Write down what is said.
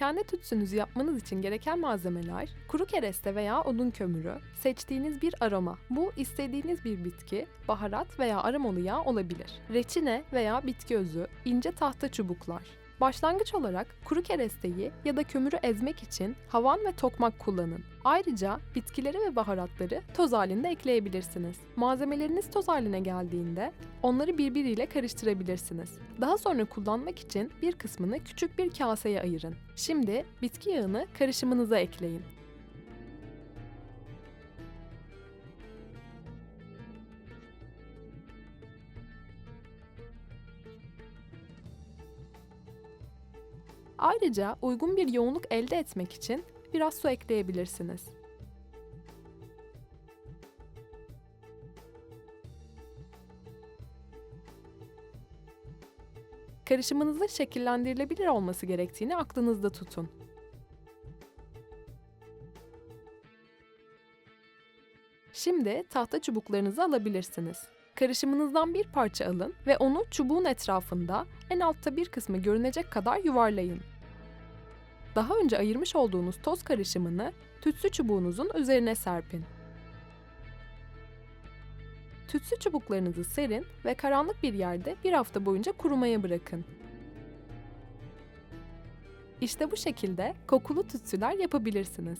Kendi tütsünüzü yapmanız için gereken malzemeler, kuru kereste veya odun kömürü, seçtiğiniz bir aroma. Bu istediğiniz bir bitki, baharat veya aromalı yağ olabilir. Reçine veya bitki özü, ince tahta çubuklar. Başlangıç olarak kuru keresteyi ya da kömürü ezmek için havan ve tokmak kullanın. Ayrıca bitkileri ve baharatları toz halinde ekleyebilirsiniz. Malzemeleriniz toz haline geldiğinde onları birbiriyle karıştırabilirsiniz. Daha sonra kullanmak için bir kısmını küçük bir kaseye ayırın. Şimdi bitki yağını karışımınıza ekleyin. Ayrıca uygun bir yoğunluk elde etmek için biraz su ekleyebilirsiniz. Karışımınızın şekillendirilebilir olması gerektiğini aklınızda tutun. Şimdi tahta çubuklarınızı alabilirsiniz. Karışımınızdan bir parça alın ve onu çubuğun etrafında en altta bir kısmı görünecek kadar yuvarlayın. Daha önce ayırmış olduğunuz toz karışımını tütsü çubuğunuzun üzerine serpin. Tütsü çubuklarınızı serin ve karanlık bir yerde bir hafta boyunca kurumaya bırakın. İşte bu şekilde kokulu tütsüler yapabilirsiniz.